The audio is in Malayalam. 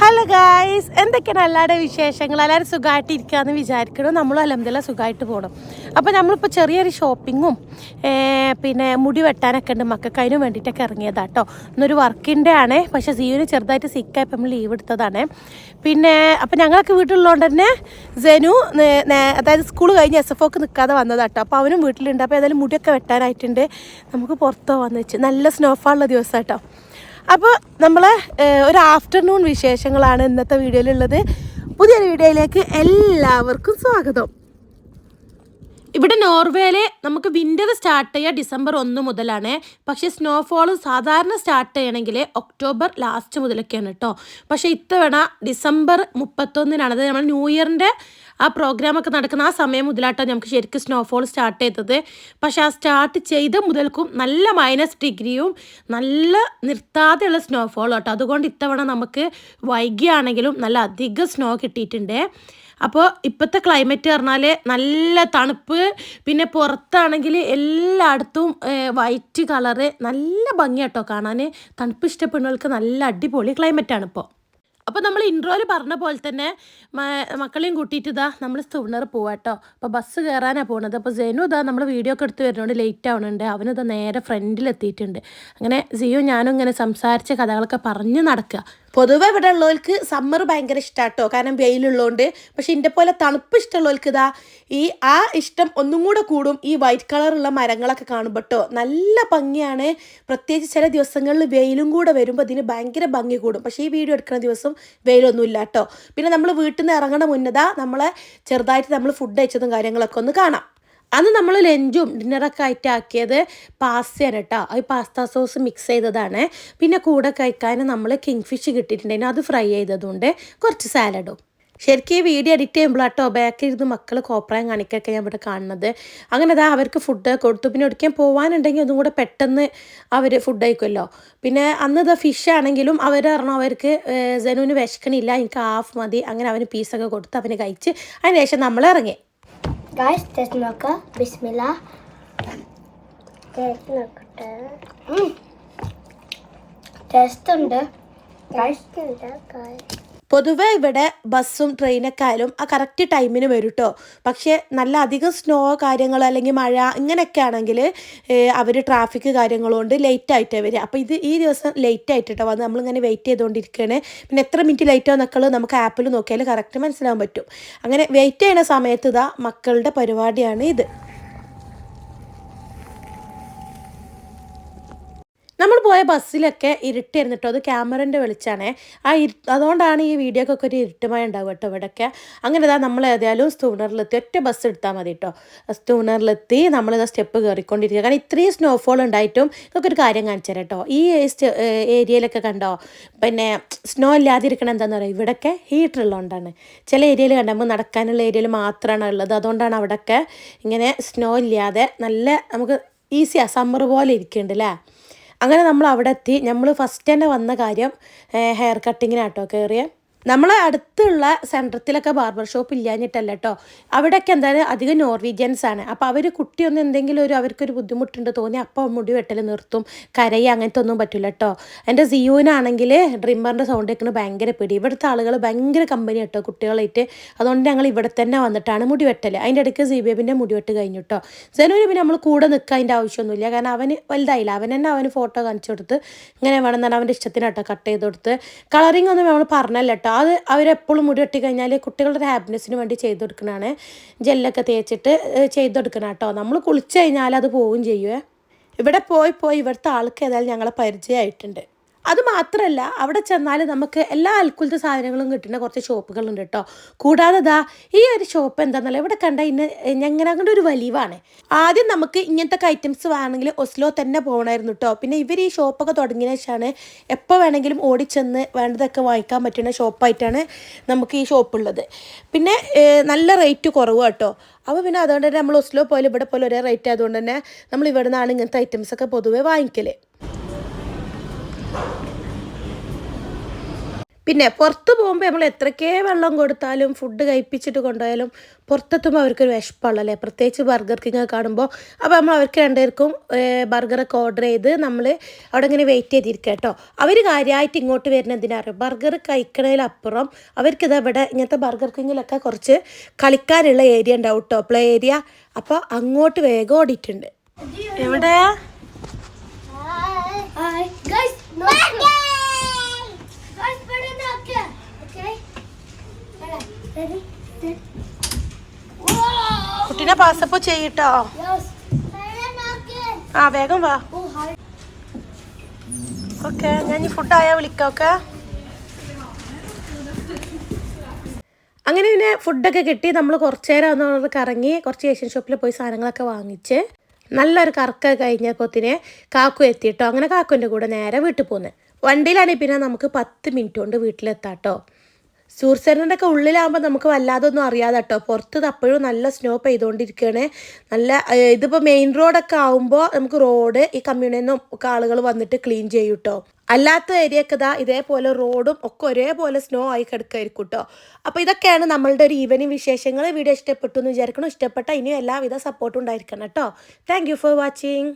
ഹലോ ഗായ്സ് എന്തൊക്കെയാണ് എല്ലാവരുടെ വിശേഷങ്ങൾ? എല്ലാവരും സുഖമായിട്ട് ഇരിക്കാന്ന് വിചാരിക്കണം നമ്മളും അലഹമില്ല സുഖമായിട്ട് പോകണം അപ്പോൾ നമ്മളിപ്പോൾ ചെറിയൊരു ഷോപ്പിങ്ങും പിന്നെ മുടി വെട്ടാനൊക്കെ ഉണ്ട്. മക്കൾക്ക് അതിന് വേണ്ടിയിട്ടൊക്കെ ഇറങ്ങിയതാണ് കേട്ടോ ഇന്നൊരു വർക്കിന്റെ ആണ് പക്ഷേ സീവിന് ചെറുതായിട്ട് സിക്കായപ്പോൾ നമ്മൾ ലീവ് എടുത്തതാണ്. പിന്നെ അപ്പോൾ ഞങ്ങളൊക്കെ വീട്ടിലുള്ളതുകൊണ്ട് തന്നെ ജനു അതായത് സ്കൂൾ കഴിഞ്ഞ് എസ് എഫ് ഒക്കെ നിൽക്കാതെ വന്നതാണ് കേട്ടോ അപ്പോൾ അവനും വീട്ടിലുണ്ട്. അപ്പോൾ ഏതായാലും മുടിയൊക്കെ വെട്ടാനായിട്ടുണ്ട്. നമുക്ക് പുറത്തോ വന്ന് വെച്ച് നല്ല സ്നോഫാളുള്ള ദിവസം കേട്ടോ അപ്പോൾ നമ്മൾ ഒരു ആഫ്റ്റർനൂൺ വിശേഷങ്ങളാണ് ഇന്നത്തെ വീഡിയോയിലുള്ളത്. പുതിയൊരു വീഡിയോയിലേക്ക് എല്ലാവർക്കും സ്വാഗതം. ഇവിടെ നോർവേയിലെ നമുക്ക് വിന്റർ സ്റ്റാർട്ട് ചെയ്യുക ഡിസംബർ ഒന്ന് മുതലാണ്. പക്ഷേ സ്നോഫോൾ സാധാരണ സ്റ്റാർട്ട് ചെയ്യണമെങ്കിൽ ഒക്ടോബർ ലാസ്റ്റ് മുതലൊക്കെയാണ് കേട്ടോ. പക്ഷേ ഇത്തവണ ഡിസംബർ മുപ്പത്തൊന്നിനാണ്. അതായത് നമ്മൾ ന്യൂ ഇയറിന്റെ ആ പ്രോഗ്രാമൊക്കെ നടക്കുന്ന ആ സമയം മുതലാട്ടോ നമുക്ക് ശരിക്കും സ്നോഫോൾ സ്റ്റാർട്ട് ചെയ്തത്. പക്ഷേ ആ സ്റ്റാർട്ട് ചെയ്ത മുതൽക്കും നല്ല മൈനസ് ഡിഗ്രിയും നല്ല നിർത്താതെയുള്ള സ്നോഫോൾ കേട്ടോ അതുകൊണ്ട് ഇത്തവണ നമുക്ക് വൈകിയാണെങ്കിലും നല്ല അധികം സ്നോ കിട്ടിയിട്ടുണ്ട്. അപ്പോൾ ഇപ്പോഴത്തെ ക്ലൈമറ്റ് പറഞ്ഞാൽ നല്ല തണുപ്പ് പിന്നെ പുറത്താണെങ്കിൽ എല്ലായിടത്തും വൈറ്റ് കളറ് നല്ല ഭംഗിയാട്ടോ കാണാൻ തണുപ്പ് ഇഷ്ടപ്പെടുന്നവർക്ക് നല്ല അടിപൊളി ക്ലൈമറ്റാണ് ഇപ്പോൾ അപ്പോൾ നമ്മൾ ഇൻട്രോയിൽ പറഞ്ഞ പോലെ തന്നെ മക്കളെയും കൂട്ടിയിട്ട് ഇതാ നമ്മൾ സ്തുണർ പോവാട്ടോ. അപ്പോൾ ബസ് കയറാനാണ് പോകുന്നത് അപ്പോൾ ജെനു ഇതാ നമ്മൾ വീഡിയോ ഒക്കെ എടുത്ത് വരുന്നതുകൊണ്ട് ലേറ്റ് ആവുന്നുണ്ട് അവനിതാ നേരെ ഫ്രണ്ടിൽ എത്തിയിട്ടുണ്ട്. അങ്ങനെ സിയോ ഞാനും ഇങ്ങനെ സംസാരിച്ച കഥകളൊക്കെ പറഞ്ഞ് നടക്കുക പൊതുവെ ഇവിടെ ഉള്ളവർക്ക് സമ്മർ ഭയങ്കര ഇഷ്ടാട്ടോ. കാരണം വെയിലുള്ളതുകൊണ്ട് പക്ഷെ എന്റെ പോലെ തണുപ്പ് ഇഷ്ടമുള്ളവർക്ക് ഇതാ ഈ ആ ഇഷ്ടം ഒന്നും കൂടെ കൂടും ഈ വൈറ്റ് കളറുള്ള മരങ്ങളൊക്കെ കാണുമ്പോൾ ട്ടോ നല്ല ഭംഗിയാണ്. പ്രത്യേകിച്ച് ചില ദിവസങ്ങളിൽ വെയിലും കൂടെ വരുമ്പോൾ ഇതിന് ഭയങ്കര ഭംഗി കൂടും. പക്ഷേ ഈ വീഡിയോ എടുക്കുന്ന ദിവസം വെയിലൊന്നും ഇല്ല കേട്ടോ പിന്നെ നമ്മൾ വീട്ടിൽ നിന്ന് ഇറങ്ങണ മുന്നതാ നമ്മളെ ചെറുതായിട്ട് നമ്മൾ ഫുഡ് അയച്ചതും കാര്യങ്ങളൊക്കെ ഒന്ന് കാണാം. അന്ന് നമ്മൾ ലഞ്ചും ഡിന്നറൊക്കെ ആയിട്ട് ആക്കിയത് പാസ്തയാണ് കേട്ടോ. അത് പാസ്ത സോസ് മിക്സ് ചെയ്തതാണ്. പിന്നെ കൂടെ കഴിക്കാൻ നമ്മൾ കിങ് ഫിഷ് കിട്ടിയിട്ടുണ്ടായിരുന്നു. അത് ഫ്രൈ ചെയ്തതുകൊണ്ട് കുറച്ച് സാലഡും ശരിക്കും ഈ വീഡിയോ എഡിറ്റ് ചെയ്യുമ്പോഴാട്ടോ ബാക്കിൽ ഇരുന്ന് മക്കൾ കോപ്രായം കാണിക്കൊക്കെ ഞാൻ ഇവിടെ കാണുന്നത്. അങ്ങനെ അതാ അവർക്ക് ഫുഡ് കൊടുത്തു. പിന്നെ ഒടിക്കാൻ പോകാനുണ്ടെങ്കിൽ ഒന്നും കൂടെ പെട്ടെന്ന് അവർ ഫുഡ് കഴിക്കുമല്ലോ. പിന്നെ അന്ന് ഇതാ ഫിഷ് ആണെങ്കിലും അവർ പറഞ്ഞു അവർക്ക് ജനുവിന് വിശക്കണില്ല എനിക്ക് ഹാഫ് മതി. അങ്ങനെ അവന് പീസൊക്കെ കൊടുത്ത് അവന് കഴിച്ച് അതിന് ശേഷം നമ്മൾ ഇറങ്ങി. ടേസ്റ്റ് ഉണ്ട്. ടേസ്റ്റ് ഉണ്ട് പൊതുവെ ഇവിടെ ബസ്സും ട്രെയിനൊക്കെ ആയാലും ആ കറക്റ്റ് ടൈമിന് വരും കേട്ടോ പക്ഷേ നല്ല അധികം സ്നോ കാര്യങ്ങൾ അല്ലെങ്കിൽ മഴ ഇങ്ങനെയൊക്കെ ആണെങ്കിൽ അവർ ട്രാഫിക് കാര്യങ്ങളുകൊണ്ട് ലേറ്റ് ആയിട്ടേ വരിക. അപ്പോൾ ഇത് ഈ ദിവസം ലേറ്റ് ആയിട്ടോ വന്ന് നമ്മളിങ്ങനെ വെയിറ്റ് ചെയ്തുകൊണ്ടിരിക്കുകയാണ് പിന്നെ എത്ര മിനിറ്റ് ലേറ്റ് ആവുന്നൊക്കെ നമുക്ക് ആപ്പിൽ നോക്കിയാൽ കറക്റ്റ് മനസ്സിലാവാൻ പറ്റും. അങ്ങനെ വെയിറ്റ് ചെയ്യുന്ന സമയത്ത് ഇതാ മക്കളുടെ പരിപാടിയാണ് ഇത്. നമ്മൾ പോയ ബസ്സിലൊക്കെ ഇരുട്ടായിരുന്നു കേട്ടോ അത് ക്യാമറന്റെ വെളിച്ചാണേ ആ ഇരു അതുകൊണ്ടാണ് ഈ വീഡിയോക്കൊക്കെ ഒരു ഇരുട്ടുമായി ഉണ്ടാവുക കേട്ടോ ഇവിടെയൊക്കെ അങ്ങനെ ഇതാ നമ്മൾ ഏതായാലും സ്റ്റൂണറിലെത്തി ഒറ്റ ബസ് എടുത്താൽ മതി കേട്ടോ. നമ്മൾ നമ്മളിതാ സ്റ്റെപ്പ് കയറിക്കൊണ്ടിരിക്കുക. കാരണം ഇത്രയും സ്നോഫോൾ ഉണ്ടായിട്ടും ഇതൊക്കെ ഒരു കാര്യം കാണിച്ചു കേട്ടോ. ഈ ഏരിയയിലൊക്കെ കണ്ടോ? പിന്നെ സ്നോ ഇല്ലാതിരിക്കണം എന്താണെന്ന് പറയുക ഇവിടെയൊക്കെ ഹീറ്റർ ഉള്ളതുകൊണ്ടാണ് ചില ഏരിയയിൽ കണ്ടപ്പോൾ നടക്കാനുള്ള ഏരിയയിൽ മാത്രമാണ് ഉള്ളത്. അതുകൊണ്ടാണ് അവിടെയൊക്കെ ഇങ്ങനെ സ്നോ ഇല്ലാതെ നല്ല നമുക്ക് ഈസിയാണ് സമ്മർ പോലെ ഇരിക്കുന്നുണ്ട് അല്ലേ? അങ്ങനെ നമ്മൾ അവിടെ എത്തി. നമ്മൾ ഫസ്റ്റ് തന്നെ വന്ന കാര്യം ഹെയർ കട്ടിങ്ങിനാട്ടോ കയറിയ നമ്മളെ അടുത്തുള്ള സെന്ററത്തിലൊക്കെ ബാർബർ ഷോപ്പ് ഇല്ലാഞ്ഞിട്ടല്ല കേട്ടോ അവിടെയൊക്കെ എന്തായാലും അധികം നോർവീജിയൻസ് ആണ്. അപ്പോൾ അവർ കുട്ടിയൊന്നും എന്തെങ്കിലും ഒരു അവർക്കൊരു ബുദ്ധിമുട്ടുണ്ട് തോന്നി അപ്പോൾ മുടി വെട്ടൽ നിർത്തും കരയുക അങ്ങനത്തെ ഒന്നും പറ്റില്ല കേട്ടോ എന്റെ സിയോനാണെങ്കിൽ ഡ്രിമ്മറിന്റെ സൗണ്ട് കേൾക്കുന്നത് ഭയങ്കര പിടി. ഇവിടുത്തെ ആളുകൾ ഭയങ്കര കമ്പനി കേട്ടോ കുട്ടികളായിട്ട്. അതുകൊണ്ട് ഞങ്ങൾ ഇവിടെ തന്നെ വന്നിട്ടാണ് മുടി വെട്ടൽ അതിന്റെ ഇടയ്ക്ക് സി ബി എബിന്റെ മുടി വെട്ട് കഴിഞ്ഞു കേട്ടോ സെനുവിന് പിന്നെ നമ്മൾ കൂടെ നിൽക്കുക അതിന്റെ ആവശ്യമൊന്നുമില്ല. കാരണം അവന് വലുതായില്ല. അവൻ തന്നെ അവന് ഫോട്ടോ കാണിച്ചു കൊടുത്ത് ഇങ്ങനെ വേണം എന്നാൽ അവന്റെ ഇഷ്ടത്തിനാട്ടോ കട്ട് ചെയ്ത് കൊടുത്ത്. കളറിംഗ് ഒന്നും നമ്മൾ പറഞ്ഞല്ല അത് അവരെപ്പോഴും മുടി വെട്ടി കഴിഞ്ഞാൽ കുട്ടികളുടെ ഹാപ്പിനെസ്സിന് വേണ്ടി ചെയ്ത് കൊടുക്കണതാണ് ജെല്ലൊക്കെ തേച്ചിട്ട് ചെയ്ത് കൊടുക്കണം കേട്ടോ നമ്മൾ കുളിച്ച് കഴിഞ്ഞാൽ അത് പോവുകയും ചെയ്യുവേ. ഇവിടെ പോയി പോയി ഇവിടുത്തെ ആൾക്ക് ഏതായാലും ഞങ്ങളെ പരിചയമായിട്ടുണ്ട്. അത് മാത്രമല്ല അവിടെ ചെന്നാൽ നമുക്ക് എല്ലാ അൽക്കുലത്തെ സാധനങ്ങളും കിട്ടുന്ന കുറച്ച് ഷോപ്പുകളുണ്ട് കേട്ടോ. കൂടാതെ ദാ ഈ ഒരു ഷോപ്പ് എന്താണെന്നല്ല ഇവിടെ കണ്ട ഇന്ന് അങ്ങോട്ട് ഒരു വലിവാണ്. ആദ്യം നമുക്ക് ഇങ്ങനത്തെ ഐറ്റംസ് വേണമെങ്കിൽ ഒസ്ലോ തന്നെ പോകണമായിരുന്നു കേട്ടോ. പിന്നെ ഇവർ ഈ ഷോപ്പൊക്കെ തുടങ്ങിയ ശേഷമാണ് എപ്പോൾ വേണമെങ്കിലും ഓടിച്ചെന്ന് വേണ്ടതൊക്കെ വാങ്ങിക്കാൻ പറ്റുന്ന ഷോപ്പായിട്ടാണ് നമുക്ക് ഈ ഷോപ്പുള്ളത്. പിന്നെ നല്ല റേറ്റ് കുറവ് കേട്ടോ. അപ്പോൾ പിന്നെ അതുകൊണ്ട് തന്നെ നമ്മൾ ഒസ്ലോ പോയാലും ഇവിടെ പോലെ ഒരേ റേറ്റ് ആയതുകൊണ്ട് തന്നെ നമ്മൾ ഇവിടെ നിന്നാണ് ഇങ്ങനത്തെ ഐറ്റംസൊക്കെ പൊതുവേ വാങ്ങിക്കൽ പിന്നെ പുറത്ത് പോകുമ്പോൾ നമ്മൾ എത്രക്കേ വെള്ളം കൊടുത്താലും ഫുഡ് കഴിപ്പിച്ചിട്ട് കൊണ്ടുപോയാലും പുറത്തെത്തുമ്പോൾ അവർക്കൊരു വിഷപ്പുള്ളല്ലേ പ്രത്യേകിച്ച് ബർഗർ കിങ് കാണുമ്പോൾ അപ്പോൾ നമ്മൾ അവർക്ക് രണ്ടുപേർക്കും ബർഗറൊക്കെ ഓർഡർ ചെയ്ത് നമ്മൾ അവിടെ ഇങ്ങനെ വെയിറ്റ് ചെയ്തിരിക്കുക കേട്ടോ. അവർ കാര്യമായിട്ട് ഇങ്ങോട്ട് വരുന്ന എന്തിനാറിയോ ബർഗർ കഴിക്കണതിലപ്പുറം അവർക്കിത് അവിടെ ഇവിടെ ഇങ്ങനത്തെ ബർഗർ കിങ്ങിലൊക്കെ കുറച്ച് കളിക്കാനുള്ള ഏരിയ ഉണ്ടാവും കേട്ടോ. പ്ലേ ഏരിയ അപ്പോൾ അങ്ങോട്ട് വേഗം ഓടിയിട്ടുണ്ട്. എവിടെയാ? കുട്ടീനെ പാസപ്പോ ചെയ്യട്ടോ. ആ വേഗം വാ. Oh. ഓക്കെ ഞാൻ ഈ ഫുഡ് ആയാൽ വിളിക്കാം ഓക്കെ അങ്ങനെ പിന്നെ ഫുഡൊക്കെ കിട്ടി. നമ്മൾ കുറച്ച് നേരം ഒന്ന് കറങ്ങി കുറച്ച് ഏഷ്യൻ ഷോപ്പിൽ പോയി സാധനങ്ങളൊക്കെ വാങ്ങിച്ച് നല്ലൊരു കറക്ക തന്നെ കാക്കു എത്തിയിട്ടോ അങ്ങനെ കാക്കുവിന്റെ കൂടെ നേരെ വീട്ടിൽ പോകുന്നത് വണ്ടിയിലാണെങ്കിൽ പിന്നെ നമുക്ക് പത്ത് മിനിറ്റ് കൊണ്ട് വീട്ടിലെത്താം ഒക്കെ ഉള്ളിലാകുമ്പോൾ നമുക്ക് വല്ലാതൊന്നും അറിയാതെ കേട്ടോ പുറത്ത് അപ്പോഴും നല്ല സ്നോ പെയ്തുകൊണ്ടിരിക്കുകയാണ് നല്ല ഇതിപ്പോൾ മെയിൻ റോഡൊക്കെ ആകുമ്പോൾ നമുക്ക് റോഡ് ഈ കമ്മ്യൂണിൽ നിന്നും ഒക്കെ ആളുകൾ വന്നിട്ട് ക്ലീൻ ചെയ്യും കേട്ടോ അല്ലാത്ത ഏരിയയൊക്കെ ഇതാ ഇതേപോലെ റോഡും ഒക്കെ ഒരേപോലെ സ്നോ ആയി കിടക്കായിരിക്കും കേട്ടോ അപ്പോൾ ഇതൊക്കെയാണ് നമ്മളുടെ ഒരു ഈവനിങ് വിശേഷങ്ങൾ വീഡിയോ ഇഷ്ടപ്പെട്ടു എന്ന് വിചാരിക്കണം ഇഷ്ടപ്പെട്ട ഇനിയും എല്ലാവിധ സപ്പോർട്ടും ഉണ്ടായിരിക്കണം കേട്ടോ താങ്ക് ഫോർ വാച്ചിങ്